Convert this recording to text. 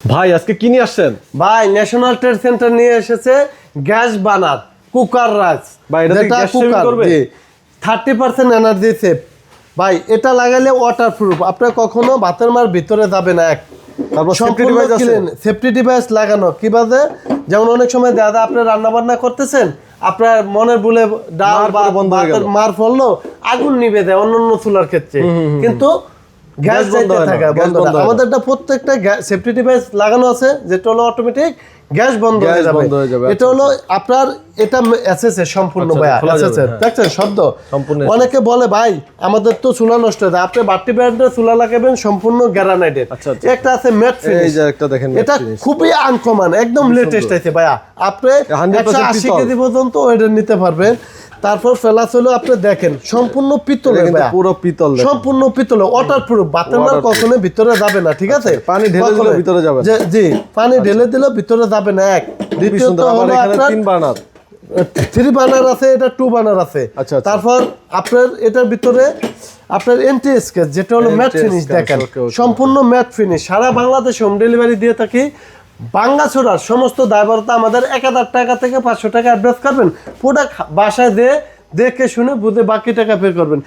ভাই আজকে কি নিয়ে আসছেন? ভাই ন্যাশনাল ট্রেড সেন্টার নিয়ে এসেছে গ্যাস বানার কুকার রাইস। ভাই, এটা saving করবে? থার্টি পার্সেন্ট এনার্জি সেভ ভাই এটা লাগালে ওয়াটার প্রুফ আপনার কখনো ভাতের মার ভিতরে যাবে না এক। তারপর safety device আছে? সেফটি ডিভাইস লাগানো। কীভাবে যেমন অনেক সময় দাদা আপনি রান্না বান্না করতেছেন আপনার মনের বলে ডাল বা। মার ফললো আগুন নিবে দেয় অন্য অন্য চুলার ক্ষেত্রে। কিন্তু গ্যাস বন্ধ থাকে বন্ধ বন্ধ না। না। আমাদের একটা প্রত্যেকটা সেফটি ডিভাইস লাগানো আছে যেটা হলো অটোমেটিক গ্যাস বন্ধ হয়ে যাবে। এটা হলো আপনার এটা এসএসএ সম্পূর্ণ আচ্ছা, এসএসএ হ্যাঁ। দেখছেন শব্দ? সম্পূর্ণ অনেকে বলে ভাই আমাদের তো চুলা নষ্ট হয়ে যায়। আপনি বাট্টি ব্র্যান্ডের চুলা লাগাবেন সম্পূর্ণ আচ্ছা, আচ্ছা। একটা আছে ম্যাট এই যে একটা দেখেন এটা খুবই আনকমন একদম লেটেস্ট আছে ভাইয়া। আপনি 100% একশো আশি কেজি পর্যন্ত নিতে পারবেন। তারপর ফেলাস হলো আপনি দেখেন সম্পূর্ণ এটা পিতলের পুরো পিতল সম্পূর্ণ পিতলে ওয়াটার প্রুফ বাতের কখনো ভিতরে যাবে না ঠিক আছে? পানি ঢেলে কখনোই। ভিতরে যাবে জি পানি ঢেলে দিলেও ভিতরে যাবে না এক। দ্বিতীয়ত হলো আপনার তিন বার্নার থ্রি বার্নার আছে এটা টু বানার আছে। আচ্ছা, আচ্ছা। তারপর আপনার এটার ভিতরে আপনার এন্টি স্কেচ যেটা হলো ম্যাট ফিনিশ দেখেন. সম্পূর্ণ ম্যাট ফিনিশ সারা বাংলাদেশ হোম ডেলিভারি দিয়ে থাকি বাঙ্গাছড়ার সমস্ত দায়বরতা আমাদের এক হাজার টাকা থেকে পাঁচশো টাকা অ্যাডভান্স করবেন। প্রোডাক্ট বাসায় দিয়ে দেখে শুনে বুঝে বাকি টাকা পে করবেন।